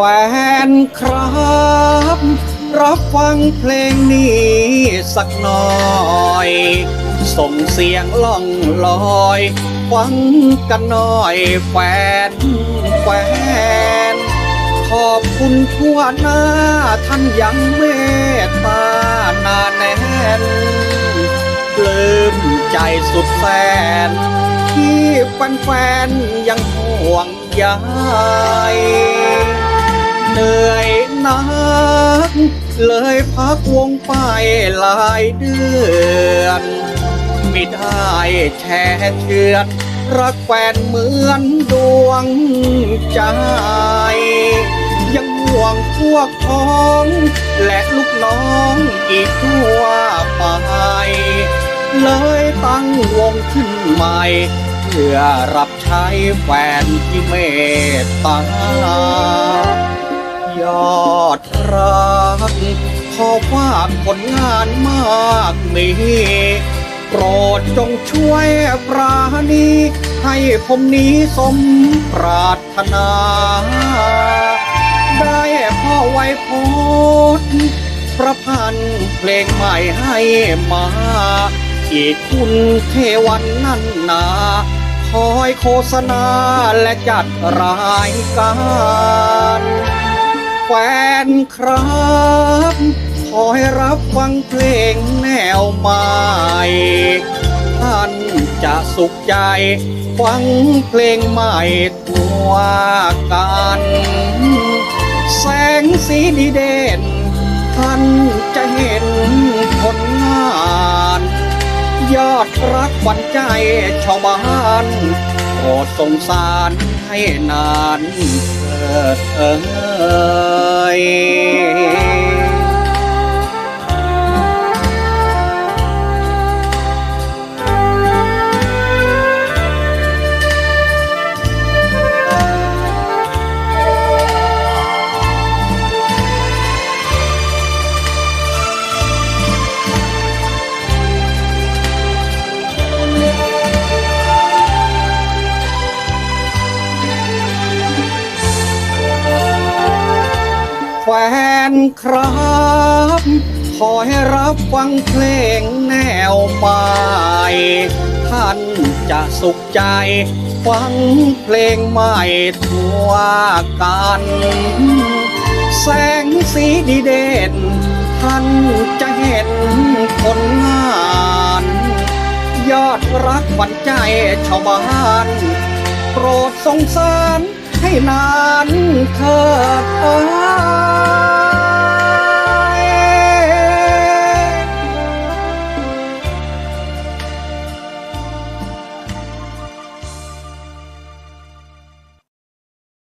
แฟนครับ รับฟังเพลงนี้สักหน่อย ส่งเสียงล่องลอย ฟังกันหน่อยแฟนแฟน ขอบคุณทั่วหน้าท่านยังเมตตานาแน่นปลื้มใจสุดแสน ที่แฟนๆยังห่วงใย เลยพักวงไปหลายเดือนไม่ได้แช่เชือนรักแฟนเหมือนดวงใจ ยังห่วงพวกพ้อง และลูกน้องอีกทั่วไป เลยตั้งวงขึ้นใหม่ เพื่อรับใช้แฟนที่เมตตา ยอดรักขอฝากผลงานมากมีโปรดจงช่วยปราณี ให้ผมนี้สมปรารถนา ได้พ่อไว้พดประพันธ์เพลงใหม่ให้มา อีกคุณเทวันนั่นนาคอยโฆษณาและจัดรายการ แฟนครับ ขอให้รับฟังเพลงแนวใหม่ ท่านจะสุขใจ ฟังเพลงใหม่ทั่วกัน แสงสีดีเด่น ท่านจะเห็นผลงานยอดรักวัญใจชาวบ้านโปรดสงสารให้นานเถิด Bye. ฟนครับขอให้รับฟังเพลงแนวใหม่ท่านจะสุขใจ ฟังเพลงใหม่ทั่วกัน แสงสีดีเด่น ท่านจะเห็นผลงาน ยอดรักขวัญใจชาวบ้าน โปรดสงสารให้นาน